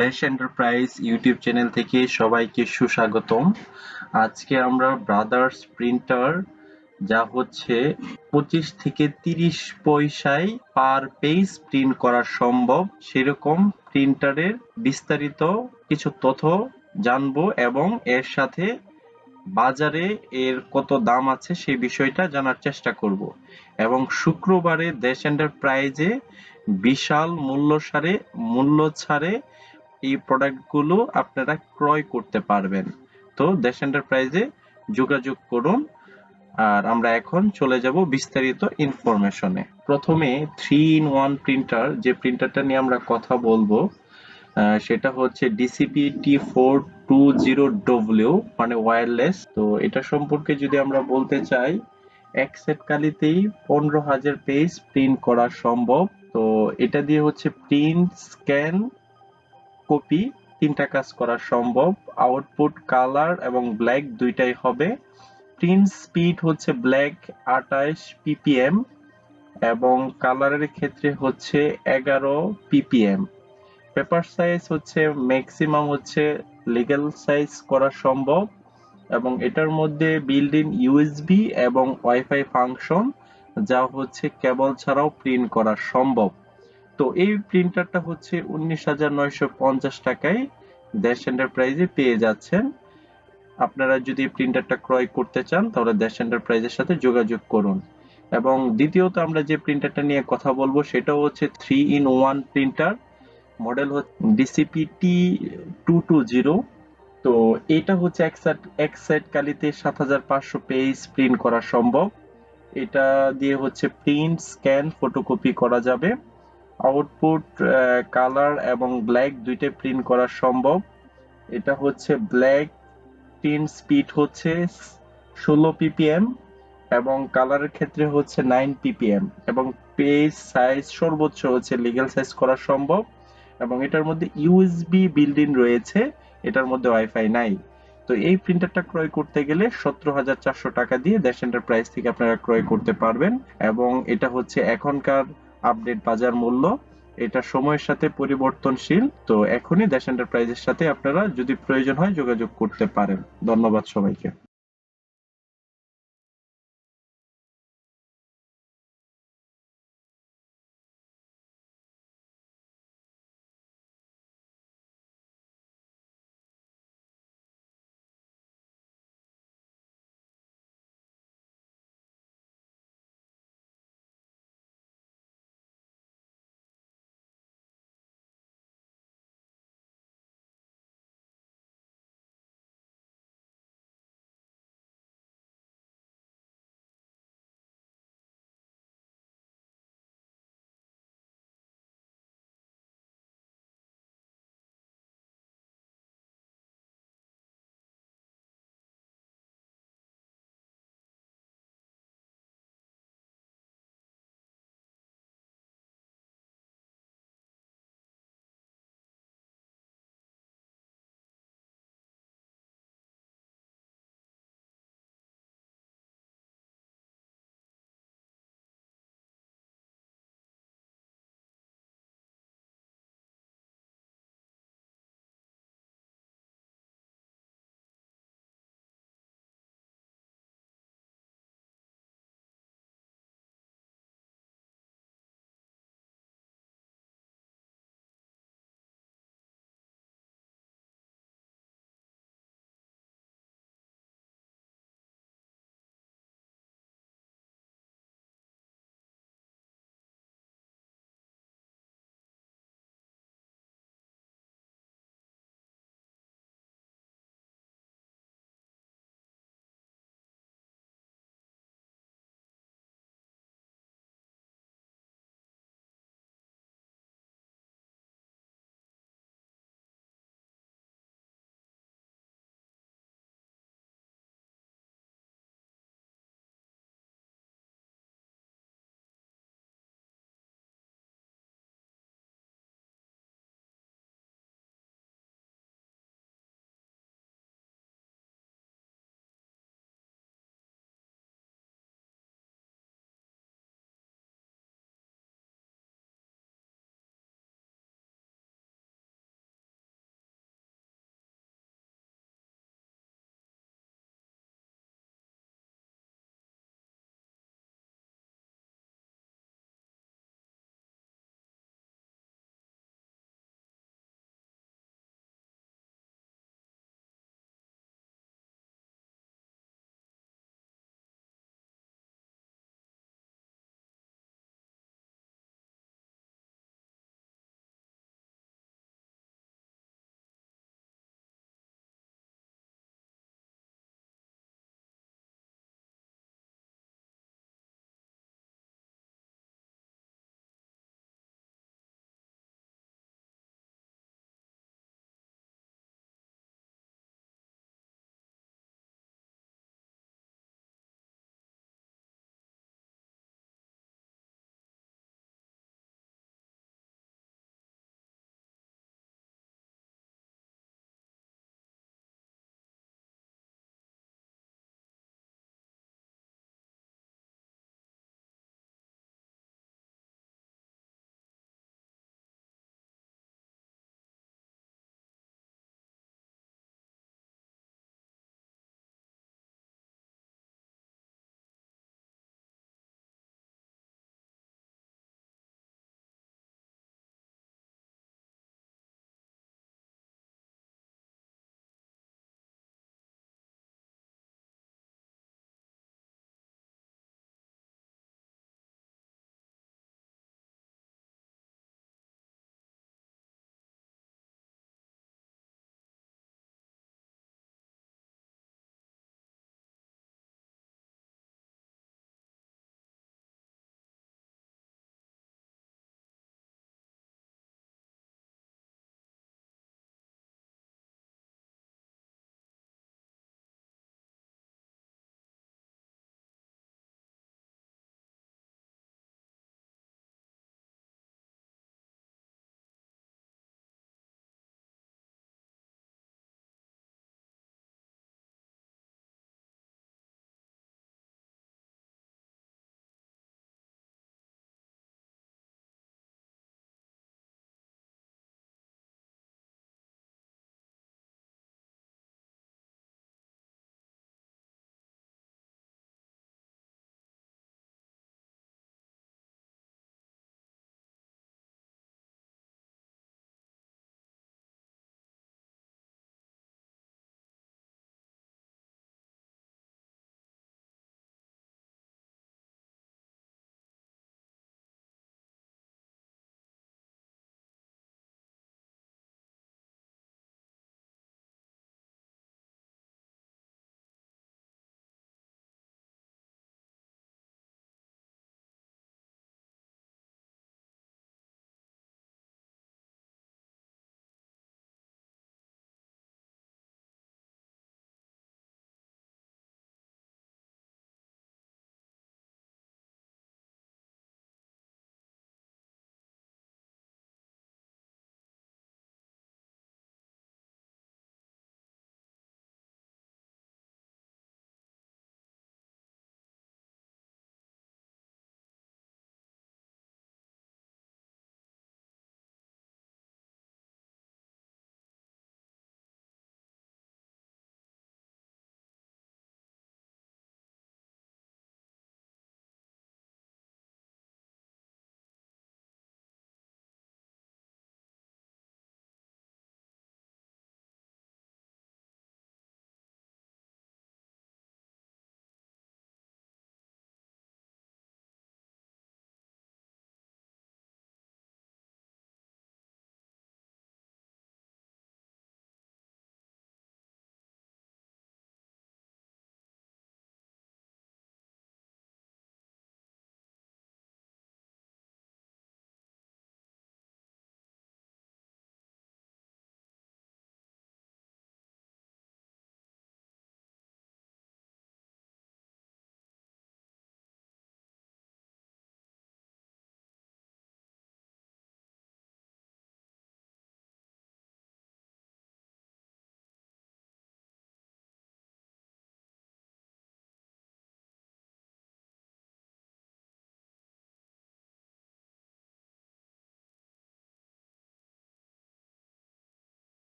দেশ enterprise YouTube channel থেকে সবাইকে সুস্বাগতম। আজকে আমরা ব্রাদার্স প্রিন্টার, যা হচ্ছে পঁচিশ থেকে তিরিশ পয়সায় পার পেজ প্রিন্ট করা সম্ভব। সেরকম প্রিন্টারের বিস্তারিত কিছু তথ্য জানব এবং এর সাথে বাজারে এর কত দাম আছে সেই বিষয়টা জানার চেষ্টা করব। এবং শুক্রবারে দেশ এন্টারপ্রাইজে বিশাল মূল্য সারে, মূল্য ছাড়ে এই প্রোডাক্টগুলো আপনারা ক্রয় করতে পারবেন। তো দেশ এন্টারপ্রাইজে যোগাযোগ করুন। আর আমরা এখন চলে যাব বিস্তারিত ইনফরমেশনে প্রথমে থ্রি ইন ওয়ান প্রিন্টার যে প্রিন্টারটা নিয়ে আমরা কথা বলব সেটা হচ্ছে DCP T four two zero W মানে ওয়্যারলেস তো এটা সম্পর্কে যদি আমরা বলতে চাই, এক সেট কালিতেই পনেরো হাজার পেজ প্রিন্ট করা সম্ভব। তো এটা দিয়ে হচ্ছে প্রিন্ট স্ক্যান কপি, তিনটা কাজ করা সম্ভব। আউটপুট কালার এবং ব্ল্যাক দুইটাই হবে। প্রিন্ট স্পিড হচ্ছে ব্ল্যাক আঠাশ পিপিএম এবং কালারের ক্ষেত্রে হচ্ছে এগারো পিপিএম পেপার সাইজ হচ্ছে ম্যাক্সিমাম হচ্ছে লিগ্যাল সাইজ করা সম্ভব এবং এটার মধ্যে বিল্ড ইন ইউএসবি এবং ওয়াইফাই ফাংশন যা হচ্ছে কেবল ছাড়াও প্রিন্ট করা সম্ভব। তো এই প্রিন্টারটা হচ্ছে উনিশ হাজার নয়শো পঞ্চাশ টাকায় দেশ এন্টারপ্রাইজে পেয়ে যাচ্ছেন। আপনারা যদি প্রিন্টারটা ক্রয় করতে চান, তাহলে দেশ এন্টারপ্রাইজের সাথে যোগাযোগ করুন। এবং দ্বিতীয়ত আমরা যে প্রিন্টারটা নিয়ে কথা বলব, সেটাও হচ্ছে three in one printer model হচ্ছে DCP T two two zero তো এটা হচ্ছে এক সেট এক সেট কালিতে সাত হাজার পাঁচশো পেজ প্রিন্ট করা সম্ভব। এটা দিয়ে হচ্ছে প্রিন্ট স্ক্যান ফটোকপি করা যাবে। আউটপুট কালার এবং ব্ল্যাক দুইটাই প্রিন্ট করা সম্ভব। এটা হচ্ছে ব্ল্যাক প্রিন্ট স্পিড হচ্ছে ষোলো পিপিএম এবং কালারের ক্ষেত্রে হচ্ছে নাইন পিপিএম এবং পেজ সাইজ সর্বোচ্চ হচ্ছে লিগ্যাল সাইজ করা সম্ভব এবং এটার মধ্যে ইউএসবি বিল্ড রয়েছে, এটার মধ্যে ওয়াইফাই নাই। তো এই প্রিন্টারটা ক্রয় করতে গেলে সতেরো হাজার চারশো টাকা দিয়ে দেশ এন্টারপ্রাইজ থেকে আপনারা ক্রয় করতে পারবেন এবং এটা হচ্ছে এখনকার আপডেট বাজার মূল্য, এটা সময়ের সাথে পরিবর্তনশীল। তো এখনই দেশ এন্টারপ্রাইজের সাথে আপনারা যদি প্রয়োজন হয় যোগাযোগ করতে পারেন। ধন্যবাদ সবাইকে।